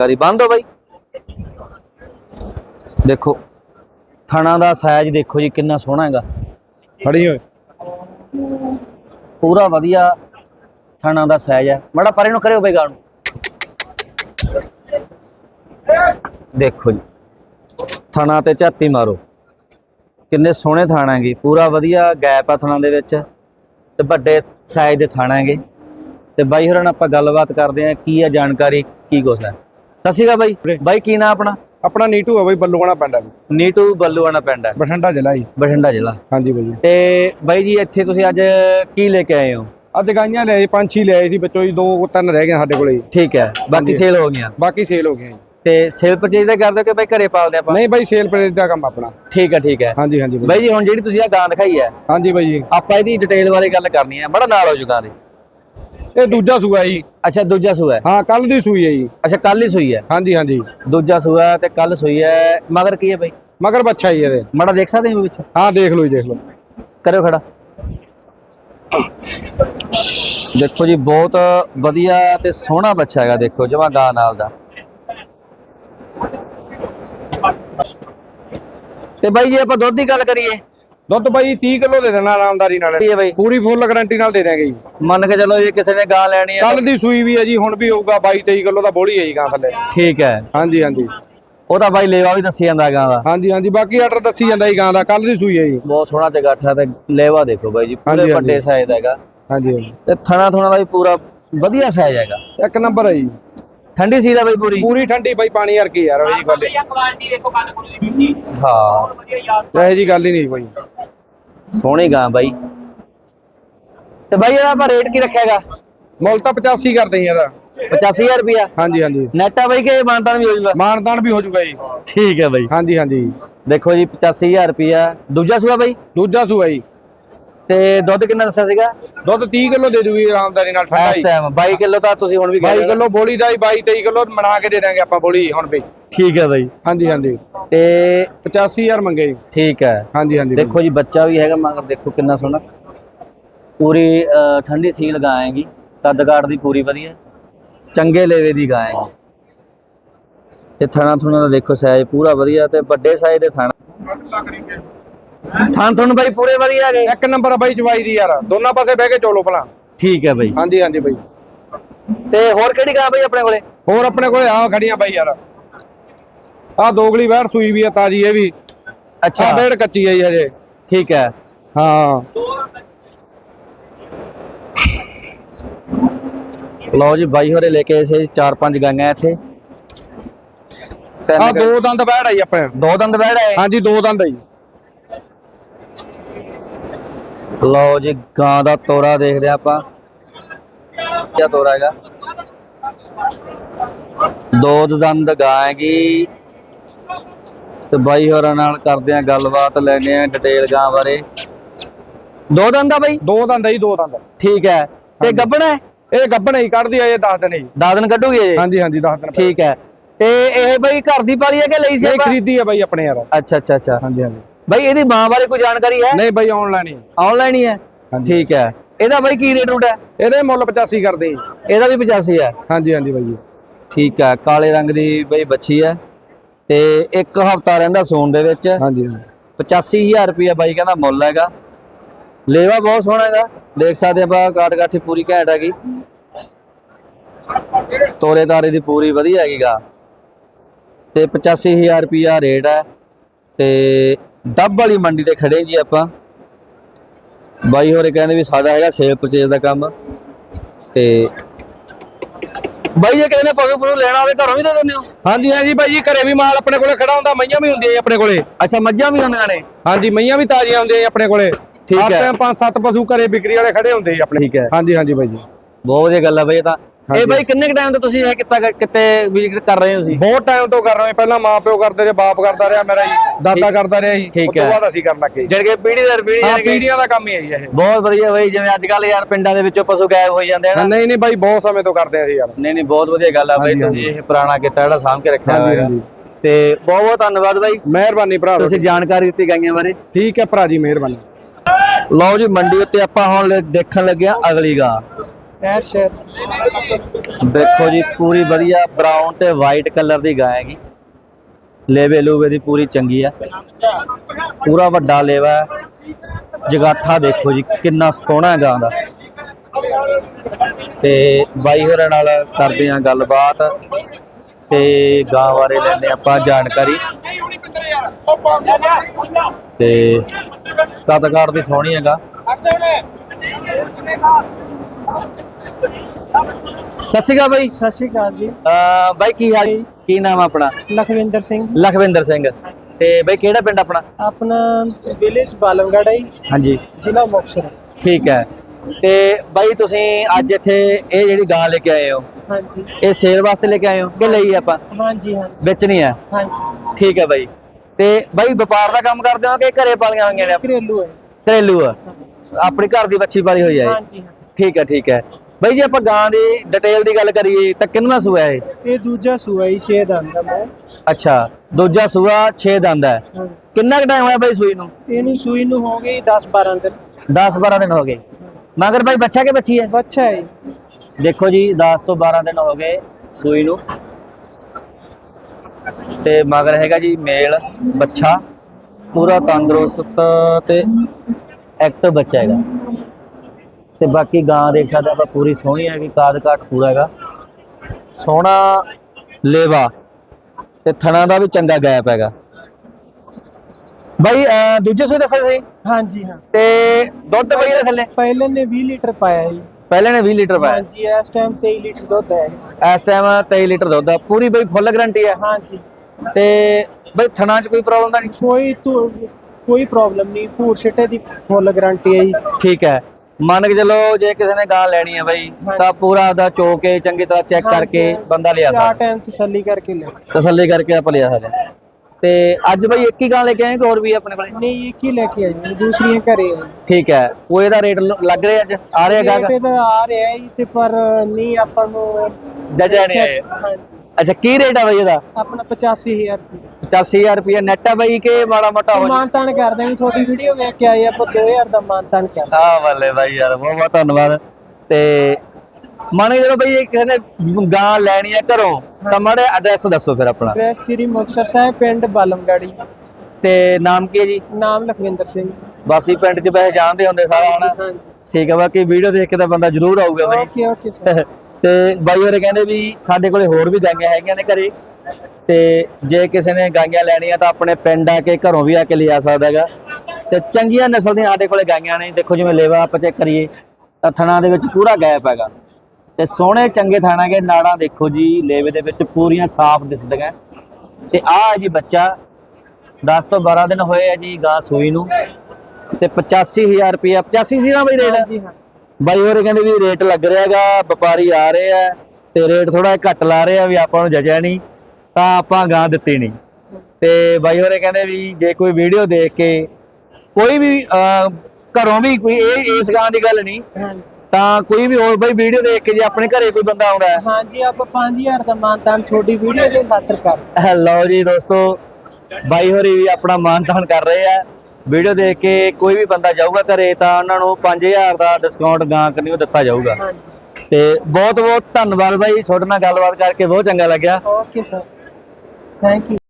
ਕਰੀ ਬੰਦ ਹੋ ਬਾਈ। ਦੇਖੋ ਥਣਾ ਦਾ ਸਾਈਜ਼ ਦੇਖੋ ਜੀ ਕਿੰਨਾ ਸੋਹਣਾ ਹੈਗਾ। ਫੜੀ ਹੋਏ। ਪੂਰਾ ਵਧੀਆ ਥਣਾ ਦਾ ਸਾਈਜ਼ ਹੈ। ਮੜਾ ਪਰੇ ਨੂੰ ਕਰਿਓ ਬਈ ਗਾਣ ਦੇਖੋ ਜੀ ਥਣਾ ਤੇ ਝਾਤੀ ਮਾਰੋ। ਕਿੰਨੇ ਸੋਹਣੇ ਥਾਣਾ ਹੈਗੇ। ਪੂਰਾ ਵਧੀਆ ਗੈਪ ਆ ਥਣਾ ਦੇ ਵਿੱਚ। ਤੇ ਵੱਡੇ ਸਾਈਜ਼ ਦੇ ਥਾਣਾ ਹੈਗੇ। ਤੇ ਬਾਈ ਹੋਰਾਂ ਨਾਲ ਆਪਾਂ ਗੱਲਬਾਤ ਕਰਦੇ ਆ ਕੀ ਹੈ ਜਾਣਕਾਰੀ ਕੀ ਕੁਛ ਹੈ। ਸਤਿ ਸ਼੍ਰੀ ਅਕਾਲ ਬਾਈ। ਬਾਈ ਕੀ ਨਾਮ ਆਪਣਾ? ਆਪਣਾ ਨੀਟੂ ਆ ਬਈ ਬੱਲੂਆਣਾ ਪਿੰਡ ਆ ਨੀਟੂ ਬੱਲੂਆਣਾ ਪਿੰਡ ਹੈ ਬਠਿੰਡਾ ਜ਼ਿਲ੍ਹਾ ਜੀ। ਬਠਿੰਡਾ ਜ਼ਿਲ੍ਹਾ। ਹਾਂਜੀ ਬਾਈ ਤੇ ਬਾਈ ਜੀ ਇੱਥੇ ਤੁਸੀਂ ਅੱਜ ਕੀ ਲੈ ਕੇ ਆਏ ਹੋ? ਅੱਜ ਗਾਈਆਂ ਲਿਆਏ ਪੰਜ ਛੇ ਲਿਆਏ ਸੀ ਵਿੱਚੋਂ ਜੀ ਦੋ ਤਿੰਨ ਰਹਿ ਗਏ ਸਾਡੇ ਕੋਲੇ ਜੀ। ਠੀਕ ਹੈ ਬਾਕੀ ਸੇਲ ਹੋ ਗਈਆਂ। ਬਾਕੀ ਸੇਲ ਹੋ ਜੀ। ਤੇ ਸੇਲ ਪਰਚੇਜ ਦਾ ਕਰਦੇ ਕਿ ਬਾਈ ਘਰੇ ਪਾਲਦੇ ਆਪਾਂ? ਨਹੀਂ ਬਾਈ ਸੇਲ ਪਰੇਜ ਦਾ ਕੰਮ ਆਪਣਾ। ਠੀਕ ਹੈ ਠੀਕ ਹੈ। ਹਾਂਜੀ ਹਾਂਜੀ ਬਾਈ। ਬਾਈ ਜੀ ਹੁਣ ਜਿਹੜੀ ਤੁਸੀਂ ਆ ਗਾਂ ਦਿਖਾਈ ਹੈ ਹਾਂਜੀ ਬਾਈ ਜੀ। ਆਪਾਂ ਇਹਦੀ ਡਿਟੇਲ ਬਾਰੇ ਗੱਲ ਕਰਨੀ ਹੈ ਬੜਾ ਨਾਲ ਹੋ ਜੂਗਾ ਦੇ। ਇਹ ਦੂਜਾ ਸੂਆ ਜੀ। ਅੱਛਾ ਦੂਜਾ ਸੂਆ ਹੈ। ਹਾਂ ਕੱਲ ਦੀ ਸੂਈ ਹੈ ਜੀ। ਅੱਛਾ ਕੱਲ ਹੀ ਸੂਈ ਹੈ। ਹਾਂਜੀ ਹਾਂਜੀ। ਦੂਜਾ ਸੂਆ ਹੈ ਤੇ ਕੱਲ ਸੂਈ ਹੈ। ਮਗਰ ਕੀ ਹੈ ਬਾਈ? ਮਗਰ ਬੱਚਾ ਜੀ ਇਹਦੇ। ਮੜਾ ਦੇਖ ਸਕਦੇ ਹੋ ਵਿੱਚ? ਹਾਂ ਦੇਖ ਲਓ ਜੀ ਦੇਖ ਲਓ। ਕਰਿਓ ਖੜਾ। ਦੇਖੋ ਜੀ ਬਹੁਤ ਵਧੀਆ ਤੇ ਸੋਹਣਾ ਬੱਚਾ ਹੈਗਾ ਦੇਖੋ ਜਮਾ ਗਾਂ ਨਾਲ ਦਾ। ਤੇ ਬਾਈ ਜੀ ਆਪਾਂ ਦੁੱਧ ਦੀ ਗੱਲ ਕਰੀਏ ਦੁੱਧ ਬਾਈ 30 ਕਿਲੋ ਦੇ ਦੇਣਾ ਆਰਾਮਦਾਰੀ ਨਾਲ। ਕੀ ਹੈ ਬਾਈ। ਪੂਰੀ ਫੁੱਲ ਗਾਰੰਟੀ ਨਾਲ ਦੇ ਦਾਂਗੇ ਜੀ। ਮੰਨ ਕੇ ਚਲੋ ਜੇ ਕਿਸੇ ਨੇ ਗਾਂ ਲੈਣੀ ਹੈ ਕੱਲ ਦੀ ਸੂਈ ਵੀ ਹੈ ਜੀ ਹੁਣ ਵੀ ਹੋਊਗਾ 22 23 ਕਿਲੋ ਦਾ ਬੋਲੀ ਹੈ ਜੀ ਗਾਂ ਥੱਲੇ। ਠੀਕ ਹੈ। ਹਾਂਜੀ ਹਾਂਜੀ। ਉਹਦਾ ਬਾਈ ਲੇਵਾ ਵੀ ਦੱਸੀ ਜਾਂਦਾ ਗਾਂ ਦਾ। ਹਾਂਜੀ ਹਾਂਜੀ ਬਾਕੀ ਆਰਡਰ ਦੱਸੀ ਜਾਂਦਾ ਜੀ ਗਾਂ ਦਾ ਕੱਲ ਦੀ ਸੂਈ ਹੈ ਜੀ। ਬਹੁਤ ਸੋਹਣਾ ਜਗਾਠਾ ਤੇ ਲੇਵਾ ਦੇਖੋ ਬਾਈ ਜੀ ਹਾਂਜੀ, ਪੂਰੇ ਹਾਂਜੀ। ਵੱਡੇ ਸਾਈਜ਼ ਦਾ ਹੈਗਾ। ਹਾਂਜੀ ਹਾਂਜੀ। ਤੇ ਥਣਾ ਥੁਣਾ ਦਾ ਵੀ ਪੂਰਾ ਵਧੀਆ ਸਾਈਜ਼ ਹੈਗਾ। ਇੱਕ ਨੰਬਰ ਹੈ ਜੀ। ਠੰਡੀ ਸੀ ਦਾ ਬਾਈ ਪੂਰੀ? ਪੂਰੀ ਠੰਡੀ ਬਾਈ ਪਾਣੀ ਵਰਗੀ ਯਾਰ ਉਹ ਜੀ ਗੱਲ ਹਾਂ। ਇਹ ਜੀ ਗੱਲ ਹੀ ਨਹੀਂ ਬਾਈ। ਸੋਹਣੀ ਗਾਂ ਬਾਈ। ਤੇ ਬਾਈ ਇਹਦਾ ਆਪਾਂ ਰੇਟ ਕੀ ਰੱਖਿਆਗਾ? ਮੁੱਲ ਤਾਂ 85 ਕਰਦੇ ਜੀ ਇਹਦਾ। 85000 ਰੁਪਿਆ ਹਾਂਜੀ ਹਾਂਜੀ। ਨੈਟਾ ਬਾਈ ਕੇ ਮਾਨਤਾਨ ਵੀ ਹੋ ਜੂਗਾ ਮਾਨਦਾਨ ਵੀ ਹੋ ਜਾਊਗਾ ਜੀ। ਠੀਕ ਹੈ ਬਾਈ। ਹਾਂਜੀ ਹਾਂਜੀ। ਦੇਖੋ ਜੀ 85000 ਰੁਪਿਆ ਦੂਜਾ ਸੂਆ ਬਾਈ? ਦੂਜਾ ਸੂਆ ਜੀ। ਤੇ ਦੁੱਧ ਕਿੰਨਾ ਦੱਸਿਆ ਸੀਗਾ? ਦੁੱਧ 30 ਕਿਲੋ ਦੇ ਦੂਗੀ ਆਰਾਮਦਾਰੀ ਨਾਲ ਠੰਡਾ ਇਸ ਟਾਈਮ 22 ਕਿਲੋ ਤਾਂ ਤੁਸੀਂ ਹੁਣ ਵੀ 22 ਕਹਿ ਰਹੇ ਹੋ। ਕਿਲੋ ਬੋਲੀ ਦਾ ਹੀ 22 23 ਕਿਲੋ ਬਣਾ ਕੇ ਦੇ ਦਾਂਗੇ ਆਪਾਂ ਬੋਲੀ ਹੁਣ ਵੀ। ਠੀਕ ਹੈ ਬਾਈ। ਹਾਂਜੀ ਹਾਂਜੀ। ਤੇ 85000 ਮੰਗੇ ਜੀ। ਠੀਕ ਹੈ। ਹਾਂਜੀ ਹਾਂਜੀ ਦੇਖੋ ਜੀ ਬੱਚਾ ਵੀ ਹੈਗਾ ਮਗਰ ਦੇਖੋ ਕਿੰਨਾ ਸੋਹਣਾ। ਪੂਰੀ ਅਹ, ਠੰਡੀ ਸੀਲ ਗਾਂ ਹੈਗੀ ਕੱਦ ਕਾਠ ਦੀ ਪੂਰੀ ਵਧੀਆ। ਚੰਗੇ ਲੇਵੇ ਦੀ ਗਾਂ ਹੈਗੀ ਤੇ ਥਣਾ ਥੁਣਾ ਦਾ ਦੇਖੋ ਸਾਈਜ਼ ਪੂਰਾ ਵਧੀਆ ਤੇ ਵੱਡੇ ਸਾਈਜ਼ ਦੇ ਥਣਾ। ਥਣ ਥੁਣ ਬਾਈ ਪੂਰੇ ਵਧੀਆ ਹੈਗੇ। ਇੱਕ ਨੰਬਰ ਬਾਈ ਚਵਾਈ ਦੀ ਯਾਰ। ਦੋਨਾਂ ਪਾਸੇ ਬਹਿ ਕੇ ਚੋਲੋ ਭਲਾ। ਠੀਕ ਹੈ ਬਾਈ। ਹਾਂਜੀ ਹਾਂਜੀ ਬਾਈ। ਤੇ ਹੋਰ ਕਿਹੜੀ ਗਾਂ ਬਾਈ ਆਪਣੇ ਕੋਲੇ? ਹੋਰ ਆਪਣੇ ਕੋਲੇ ਆ ਖੜੀਆਂ ਬਾਈ ਯਾਰ। ਆ ਦੋਗਲੀ ਵੈੜ ਸੂਈ ਵੀ ਆ ਤਾਜੀ ਇਹ ਵੀ। ਅੱਛਾ। ਆ ਬੇੜ ਕੱਚੀ ਹੈ ਜੀ ਹਜੇ। ਠੀਕ ਹੈ। ਹਾਂ। ਲਓ ਜੀ ਬਾਈ ਹੋਰੇ ਲੈ ਕੇ ਸੀ ਚਾਰ ਪੰਜ ਗਾਂਆਂ ਇੱਥੇ। ਆ ਦੋ ਦੰਦ ਬੈੜ ਆਈ ਆਪਣੇ। ਦੋ ਦੰਦ ਬੈੜ ਆਏ। ਹਾਂਜੀ ਦੋ ਦੰਦ ਆਈ। ਲਓ ਜੀ ਗਾਂ ਦਾ ਤੋਰਾ ਦੇਖਦੇ ਆਪਾਂ। ਕੀ ਤੋਰਾ ਹੈਗਾ? ਦੋ ਦੰਦ ਗਾਂ ਹੈਗੀ। ਤੇ ਬਾਈ ਹੋਰਾਂ ਨਾਲ ਕਰਦੇ ਆ ਗੱਲਬਾਤ ਲੈਣੇ ਆ ਡਿਟੇਲ ਗਾਂ ਬਾਰੇ। ਦੋ ਦੰਦ ਆ ਬਾਈ? ਦੋ ਦੰਦ ਆਈ ਦੋ ਦੰਦ। ਠੀਕ ਹੈ। ਤੇ ਗੱਬਣ ਹੈ? ਇਹ ਗੱਭਣ ਹੀ ਕੱਢਦੀ ਆ ਇਹ 10 ਦਿਨ ਹੀ। ਦਸ ਦਿਨ ਕੱਢੂਗੀ ਇਹ? ਹਾਂਜੀ ਹਾਂਜੀ 10 ਦਿਨ ਠੀਕ ਹੈ। ਤੇ ਇਹ ਬਾਈ ਘਰ ਦੀ ਪਾਲੀ ਹੈ ਕਿ ਲਈ ਸੀ ਇਹ ਆਪਾਂ? ਖਰੀਦੀ ਆ ਬਾਈ ਆਪਣੇ ਯਾਰ। ਅੱਛਾ ਅੱਛਾ ਅੱਛਾ। ਹਾਂਜੀ ਹਾਂਜੀ। ਬਾਈ ਇਹਦੀ ਮਾਂ ਬਾਰੇ ਕੋਈ ਜਾਣਕਾਰੀ ਹੈ? ਨਹੀਂ ਬਾਈ ਆਨਲਾਈਨ ਹੀ ਆਨਲਾਈਨ ਹੀ ਹੈ? ਠੀਕ ਹੈ। ਇਹਦਾ ਬਾਈ ਕੀ ਰੇਟ ਰੂਟ ਹੈ? ਇਹਦੇ ਮੁੱਲ 85 ਕਰਦੇ ਇਹਦਾ ਵੀ 85 ਹੈ? ਹਾਂਜੀ ਹਾਂਜੀ ਬਾਈ ਜੀ। ਠੀਕ ਹੈ। ਕਾਲੇ ਰੰਗ ਦੀ ਬਈ ਬੱਚੀ ਹੈ। ਤੇ ਇੱਕ ਹਫਤਾ ਰਹਿੰਦਾ ਸੂਣ ਦੇ ਵਿੱਚ। ਹਾਂਜੀ 85000 ਰੁਪਇਆ ਬਾਈ ਕਹਿੰਦਾ ਮੁੱਲ ਹੈਗਾ। ਲੇਵਾ ਬਹੁਤ ਸੋਹਣਾ ਹੈਗਾ ਦੇਖ ਸਕਦੇ ਆਪਾਂ ਕਾਟ ਕਾਠੀ ਪੂਰੀ ਘੈਂਟ ਹੈਗੀ। ਤੋਰੇ ਤਾਰੇ ਦੀ ਪੂਰੀ ਵਧੀਆ ਹੈਗੀਗਾ ਤੇ 85000 ਰੁਪਇਆ ਰੇਟ ਹੈ। ਤੇ ਡੱਬ ਵਾਲੀ ਮੰਡੀ ਤੇ ਖੜੇ ਜੀ ਆਪਾਂ। ਬਾਈ ਹੋਰੇ ਕਹਿੰਦੇ ਵੀ ਸਾਡਾ ਹੈਗਾ ਸੇਲ ਪਰਚੇਸ ਦਾ ਕੰਮ। ਤੇ ਬਾਈ ਇਹ ਕਹਿੰਦੇ ਪਸ਼ੂ ਪਸ਼ੂ ਲੈਣਾ ਹੋਵੇ ਘਰੋਂ ਵੀ ਦੇ ਦਿੰਦੇ ਹੋ? ਹਾਂਜੀ ਹਾਂਜੀ ਬਾਈ ਜੀ ਘਰੇ ਵੀ ਮਾਲ ਆਪਣੇ ਕੋਲੇ ਖੜਾ ਹੁੰਦਾ ਮਈਆਂ ਵੀ ਹੁੰਦੀਆਂ ਜੀ ਆਪਣੇ ਕੋਲੇ। ਅੱਛਾ ਮੱਝਾਂ ਵੀ ਹੁੰਦੀਆਂ ਨੇ? ਹਾਂਜੀ ਮਈਆਂ ਵੀ ਤਾਜ਼ੀਆਂ ਹੁੰਦੀਆਂ ਜੀ ਆਪਣੇ ਕੋਲੇ। ਠੀਕ ਹੈ। ਟਾਈਮ ਪੰਜ ਸੱਤ ਪਸ਼ੂ ਘਰੇ ਵਿਕਰੀ ਵਾਲੇ ਖੜੇ ਹੁੰਦੇ ਜੀ ਆਪਣੇ। ਠੀਕ ਹੈ। ਹਾਂਜੀ ਹਾਂਜੀ ਬਾਈ ਜੀ। ਬਹੁਤ ਵਧੀਆ ਗੱਲ ਆ ਬਈ ਇਹ ਤਾਂ ਇਹ। ਬਾਈ ਕਿੰਨੇ ਕ ਟਾਈਮ ਤੋਂ ਤੁਸੀਂ ਇਹ ਕਿੱਤਾ ਕਿਤੇ ਵਿਜ਼ਿਟ ਕਰ ਰਹੇ ਹੋ ਤੁਸੀਂ? ਬਹੁਤ ਟਾਈਮ ਤੋਂ ਕਰ ਰਹੇ ਪਹਿਲਾਂ ਮਾਂ ਪਿਓ ਕਰਦੇ ਰਹੇ ਬਾਪ ਕਰਦਾ ਰਿਹਾ ਮੇਰਾ ਜੀ ਦਾਦਾ ਕਰਦਾ ਰਿਹਾ ਜੀ। ਉਸ ਤੋਂ ਹੈ। ਬਾਅਦ ਅਸੀਂ ਕਰਨ ਲੱਗੇ ਜੀ। ਜੜ ਕੇ ਪੀੜੀ ਦਰ ਪੀੜੀ ਹਾਂ ਪੀੜੀਆਂ ਦਾ ਕੰਮ ਹੀ ਹੈ ਜੀ ਇਹ। ਬਹੁਤ ਵਧੀਆ ਬਈ ਜਿਵੇਂ ਅੱਜ ਕੱਲ ਯਾਰ ਪਿੰਡਾਂ ਦੇ ਵਿੱਚੋਂ ਪਸ਼ੂ ਗਾਇਬ ਹੋਈ ਜਾਂਦੇ ਆ ਨਾ। ਨਹੀਂ ਨਹੀਂ ਬਾਈ ਬਹੁਤ ਸਮੇਂ ਤੋਂ ਕਰਦੇ ਆ ਅਸੀਂ ਯਾਰ। ਨਹੀਂ ਨਹੀਂ ਬਹੁਤ ਵਧੀਆ ਗੱਲ ਆ ਬਈ ਤੁਸੀਂ ਇਹ ਪੁਰਾਣਾ ਕੀਤਾ ਜਿਹੜਾ ਸਾਂਭ ਕੇ ਰੱਖਿਆ ਹੋਇਆ। ਹਾਂਜੀ। ਤੇ ਬਹੁਤ ਬਹੁਤ ਧੰਨਵਾਦ ਬਾਈ। ਮਿਹਰਬਾਨੀ ਭਰਾ। ਤੁਸੀਂ ਜਾਣਕਾਰੀ ਦਿੱਤੀ ਗਾਈਆਂ ਬਾਰੇ। ਠੀਕ ਹੈ ਭਰਾ ਜੀ ਮਿਹਰਬਾਨੀ। ਲਓ ਜੀ ਮੰਡੀ ਉੱਤੇ ਆਪਾਂ ਹੁਣ ਦੇਖਣ ਲੱਗੇ ਆ ਅਗਲੀ ਗਾਂ। ਐਰ ਸ਼ੇਰ ਦੇਖੋ ਜੀ, ਪੂਰੀ ਵਧੀਆ ਬਰਾਊਨ ਤੇ ਵਾਈਟ ਕਲਰ ਦੀ ਗਾਂ ਹੈਗੀ। ਲੇਵੇ ਲੂਵੇ ਦੀ ਪੂਰੀ ਚੰਗੀ ਆ। ਪੂਰਾ ਵੱਡਾ ਲੇਵਾ ਹੈ। ਜਗਾਠਾ ਦੇਖੋ ਜੀ, ਕਿੰਨਾ ਸੋਹਣਾ ਗਾਂ ਦਾ। ਤੇ ਬਾਈ ਹੋਰਾਂ ਨਾਲ ਕਰਦੇ ਆ ਗੱਲਬਾਤ। ਤੇ ਗਾਂ ਬਾਰੇ ਲੈਣੇ ਆਪਾਂ ਜਾਣਕਾਰੀ। ਤੇ ਕਦਕਾਰ ਦੀ ਸੋਹਣੀ ਹੈਗਾ ਸਤਿ ਸ਼੍ਰੀ ਅਕਾਲ ਬਾਈ। ਸਤਿ ਸ਼੍ਰੀ ਅਕਾਲ ਜੀ। ਅਹ ਬਾਈ ਕੀ ਹਾਲ? ਕੀ ਨਾਮ ਆ ਆਪਣਾ? ਲਖਵਿੰਦਰ ਸਿੰਘ। ਲਖਵਿੰਦਰ ਸਿੰਘ। ਤੇ ਬਾਈ ਕਿਹੜਾ ਪਿੰਡ ਆਪਣਾ? ਆਪਣਾ ਵਿਲੇਜ ਬਾਲਮਗੜ ਹੈ ਹਾਂਜੀ। ਜ਼ਿਲ੍ਹਾ ਮੁਕਤਸਰ। ਠੀਕ ਹੈ। ਤੇ ਬਾਈ ਤੁਸੀਂ ਅੱਜ ਇੱਥੇ ਇਹ ਜਿਹੜੀ ਗਾਂ ਲੈ ਕੇ ਆਏ ਹੋ ਹਾਂਜੀ। ਇਹ ਸੇਲ ਵਾਸਤੇ ਲੈ ਕੇ ਆਏ ਹੋ ਕਿ ਲਈ ਆਪਾਂ? ਹਾਂਜੀ ਹਾਂ ਵੇਚਣੀ ਹੈ ਹਾਂਜੀ। ਠੀਕ ਹੈ ਬਾਈ। ਤੇ ਬਾਈ ਵਪਾਰ ਦਾ ਕੰਮ ਕਰਦੇ ਹੋ ਕਿ ਘਰੇ ਪਾਲੀਆਂ ਹੋਈਆਂ ਨੇ? ਘਰੇਲੂ ਹੈ ਘਰੇਲੂ ਆ। ਆਪਣੀ ਘਰ ਦੀ ਬੱਚੀ ਪਾਲੀ ਹੋਈ ਹੈ? ਹਾਂਜੀ ਹਾਂ ਠੀਕ ਹੈ ਠੀਕ ਹੈ। ਬਾਈ ਜੇ ਆਪਾਂ ਗਾਂ ਦੀ ਡਿਟੇਲ ਦੀ ਗੱਲ ਕਰੀਏ ਤਾਂ ਕਿੰਨਾ ਸੂਆ ਹੈ? ਇਹ? ਦੂਜਾ ਸੂਆ ਹੀ ਛੇ ਦੰਦ ਦਾ ਮੋਹ ਅੱਛਾ ਦੂਜਾ ਸੂਆ 6 ਦੰਦ ਹੈ। ਕਿੰਨਾ ਕੁ ਟਾਈਮ ਹੋਇਆ ਬਾਈ ਸੂਈ ਨੂੰ? ਇਹਨੂੰ ਸੂਈ ਨੂੰ ਹੋ ਗਈ 10 12 ਦਿਨ। 10 12 ਦਿਨ ਹੋ ਗਏ। ਮਗਰ ਬਾਈ ਬੱਚਾ ਕਿ ਬੱਚੀ ਹੈ? ਬੱਚਾ ਹੈ। ਦੇਖੋ ਜੀ 10 ਤੋਂ 12 ਦਿਨ ਹੋ ਗਏ ਸੂਈ ਨੂੰ। ਤੇ ਮਗਰ ਹੈਗਾ ਜੀ ਮੇਲ ਬੱਚਾ। ਪੂਰਾ ਤੰਦਰੁਸਤ ਤੇ ਐਕਟਿਵ ਬੱਚਾ ਹੈਗਾ। ਤੇ ਬਾਕੀ ਗਾਂ ਦੇਖ ਸਕਦੇ ਆਪਾਂ ਪੂਰੀ ਸੋਹਣੀ ਹੈਗੀ ਕਾਦ ਕਾਟ ਪੂਰਾ ਹੈਗਾ। ਸੋਹਣਾ ਲੇਵਾ ਤੇ ਥਣਾ ਦਾ ਵੀ ਚੰਗਾ ਗੈਪ ਹੈਗਾ। ਬਾਈ ਅਹ ਦੂਜੇ ਸੂਈ ਦੱਸਿਆ ਸੀ? ਹਾਂਜੀ ਹਾਂ। ਤੇ ਦੁੱਧ ਬਈ ਦੇ ਥੱਲੇ? ਪਹਿਲੇ ਨੇ 20 ਲੀਟਰ ਪਾਇਆ ਜੀ। ਪਹਿਲੇ ਨੇ 20 ਲੀਟਰ ਪਾਇਆ? ਹਾਂਜੀ ਇਸ ਟਾਈਮ 23 ਲੀਟਰ ਦੁੱਧ ਹੈ। ਇਸ ਟਾਈਮ 23 ਲੀਟਰ ਦੁੱਧ ਆ। ਪੂਰੀ ਬਈ ਫੁੱਲ ਗਾਰੰਟੀ ਹੈ ਹਾਂਜੀ। ਤੇ ਬਈ ਥਣਾ 'ਚ ਕੋਈ ਪ੍ਰੋਬਲਮ ਤਾਂ ਨਹੀਂ? ਕੋਈ ਤੂੰ ਕੋਈ ਪ੍ਰੋਬਲਮ ਨਹੀਂ। ਭੂਰ ਛਿੱਟੇ ਦੀ ਫੁੱਲ ਗਾਰੰਟੀ ਹੈ ਜੀ। ਠੀਕ ਹੈ। ਮੰਨ ਕੇ ਚਲੋ ਜੇ ਕਿਸੇ ਨੇ ਗਾਂ ਲੈਣੀ ਹੈ ਬਈ। ਤਾਂ ਪੂਰਾ ਉਹਦਾ ਚੋ ਕੇ ਚੰਗੀ ਤਰ੍ਹਾਂ ਚੈੱਕ ਕਰਕੇ। ਬੰਦਾ ਲਿਆ ਸਕਦਾ। ਟਾਈਮ ਤਸੱਲੀ ਕਰਕੇ ਲੈ ਤਸੱਲੀ ਕਰਕੇ ਆਪਾਂ ਲਿਆ ਸਕਦੇ। ਤੇ ਅੱਜ ਬਈ ਇੱਕ ਹੀ ਗਾਂ ਲੈ ਕੇ ਆਏ ਕਿ ਹੋਰ ਵੀ ਆਪਣੇ ਕੋਲੇ? ਨਹੀਂ ਇੱਕ ਹੀ ਲੈ ਕੇ ਹਾਂ, ਦੂਸਰੀਆਂ ਘਰੇ ਹੈ ਠੀਕ ਹੈ ਉਹ ਇਹਦਾ ਰੇਟ ਲੱਗ ਰਿਹਾ ਅੱਜ? ਆ ਰਿਹਾ ਗਾਗਾ ਰੇਟ ਇਹਦਾ ਆ ਰਿਹਾ ਹੈ ਤੇ ਪਰ ਨਹੀਂ ਆਪਾਂ ਨੂੰ ਜਜਿਆ ਨਹੀਂ ਆਏ ਹਾਂਜੀ। ਅੱਛਾ ਕੀ ਰੇਟ ਆ ਬਈ ਇਹਦਾ? ਆਪਣਾ 85000 ਰੁਪਏ। 85000 ਰੁਪਏ ਨੈਟ ਆ ਬਈ ਕਿ ਮਾੜਾ ਮੋਟਾ ਹੋ ਮਾਨਤਾਨ ਕਰਦੇ ਹਾਂ ਤੁਹਾਡੀ ਵੀਡੀਓ ਵੇਖ ਕੇ ਆਏ ਆਪਾਂ 2000 ਦਾ ਮਾਨਤਾਨ ਕਰ ਆ ਬੱਲੇ ਬਾਈ ਯਾਰ ਬਹੁਤ ਬਹੁਤ ਧੰਨਵਾਦ। ਤੇ ਮੰਨ ਕੇ ਜਦੋਂ ਬਈ ਇਹ ਕਿਸੇ ਨੇ ਗਾਂ ਲੈਣੀ ਹੈ ਘਰੋਂ ਤਾਂ ਮਾੜੇ ਐਡਰੈਸ ਦੱਸੋ ਫਿਰ ਆਪਣਾ। ਪ੍ਰੈਸ ਸ੍ਰੀ ਮੁਕਤਸਰ ਸਾਹਿਬ ਪਿੰਡ ਬਲਮਗੜੀ। ਤੇ ਨਾਮ ਕੀ ਹੈ ਜੀ? ਨਾਮ ਲਖਵਿੰਦਰ ਸਿੰਘ। ਬਾਸੀ ਪਿੰਡ 'ਚ ਵੈਸੇ ਜਾਣਦੇ ਹੁੰਦੇ ਸਾਰਾ ਹਨਾ ਹਾਂਜੀ। ਠੀਕ ਹੈ ਬਾਕੀ ਵੀਡੀਓ ਦੇਖ ਕੇ ਤਾਂ ਬੰਦਾ ਜ਼ਰੂਰ ਆਊਗਾ ਬਈ। ਓਕੇ ਓਕੇ ਸਰ ਤੇ ਬਾਈ ਹੋਰੇ ਕਹਿੰਦੇ ਵੀ ਸਾਡੇ ਕੋਲੇ ਹੋਰ ਵੀ ਗਾਈਆਂ ਹੈਗੀਆਂ ਨੇ ਘਰੇ। ਤੇ ਜੇ ਕਿਸੇ ਨੇ ਗਾਈਆਂ ਲੈਣੀਆਂ ਤਾਂ ਆਪਣੇ ਪਿੰਡ ਆ ਕੇ ਘਰੋਂ ਵੀ ਆ ਕੇ ਲਿਆ ਸਕਦਾ ਹੈਗਾ। ਤੇ ਚੰਗੀਆਂ ਨਸਲ ਦੀਆਂ ਸਾਡੇ ਕੋਲੇ ਗਾਈਆਂ ਨੇ। ਦੇਖੋ ਜਿਵੇਂ ਲੇਵਾ ਆਪਾਂ ਚੈੱਕ ਕਰੀਏ ਤਾਂ ਥਣਾ ਦੇ ਵਿੱਚ ਪੂਰਾ ਗੈਪ ਹੈਗਾ। ਤੇ ਸੋਹਣੇ ਚੰਗੇ ਥਾਣਾ ਕੇ ਨਾੜਾਂ ਦੇਖੋ ਜੀ ਲੇਵੇ ਦੇ ਵਿੱਚ ਪੂਰੀਆਂ ਸਾਫ਼ ਦਿਸਦੀਆਂ ਤੇ ਆਹ ਜੀ ਬੱਚਾ 10 ਤੋਂ 12 ਦਿਨ ਹੋਏ ਆ ਜੀ ਗਾਂ ਸੂਈ ਨੂੰ। ਤੇ 85000 ਰੁਪਇਆ। 85 ਸੀ ਨਾ ਬਈ ਰੇਟ? ਹਾਂਜੀ ਹਾਂ। ਬਾਈ ਹੋਰੇ ਕਹਿੰਦੇ ਵੀ ਰੇਟ ਲੱਗ ਰਿਹਾਗਾ ਵਪਾਰੀ ਆ ਰਹੇ ਆ ਤੇ ਰੇਟ ਥੋੜਾ ਘੱਟ ਲਾ ਰਹੇ ਆ ਵੀ ਆਪਾਂ ਨੂੰ ਜਜਿਆ ਨਹੀਂ ਤਾਂ ਆਪਾਂ ਗਾਂ ਦਿੱਤੀ ਨਹੀਂ। ਤੇ ਬਾਈ ਹੋਰੇ ਕਹਿੰਦੇ ਵੀ ਜੇ ਕੋਈ ਵੀਡੀਓ ਦੇਖ ਕੇ ਕੋਈ ਵੀ ਘਰੋਂ ਵੀ ਕੋਈ ਇਹ ਇਸ ਗਾਂ ਦੀ ਗੱਲ ਨਹੀਂ ਤਾਂ ਕੋਈ ਵੀ ਹੋਰ ਬਾਈ ਵੀਡੀਓ ਦੇਖ ਕੇ ਜੇ ਆਪਣੇ ਘਰੇ ਕੋਈ ਬੰਦਾ ਆਉਂਦਾ ਹੈ। ਹਾਂਜੀ ਆਪਾਂ 5000 ਦਾ ਮਾਨਤਾਨ ਤੁਹਾਡੀ ਵੀਡੀਓ ਦੇ ਖਾਤਰ ਕਰ। ਲਓ ਜੀ ਦੋਸਤੋ ਬਾਈ ਹੋਰੀ ਵੀ ਆਪਣਾ ਮਾਨਤਾਨ ਕਰ ਰਹੇ ਆ। ਵੀਡੀਓ ਦੇਖ ਕੇ ਕੋਈ ਵੀ ਬੰਦਾ ਜਾਊਗਾ ਘਰੇ ਤਾਂ ਉਹਨਾਂ ਨੂੰ 5000 ਦਾ ਡਿਸਕਾਊਂਟ ਗਾਂ ਕਰਨੀ ਉਹ ਦਿੱਤਾ ਜਾਊਗਾ। ਹਾਂਜੀ। ਤੇ ਬਹੁਤ ਬਹੁਤ ਧੰਨਵਾਦ ਬਾਈ ਤੁਹਾਡੇ ਨਾਲ ਗੱਲਬਾਤ ਕਰਕੇ ਬਹੁਤ ਚੰਗਾ ਲੱਗਿਆ। Okay sir thank you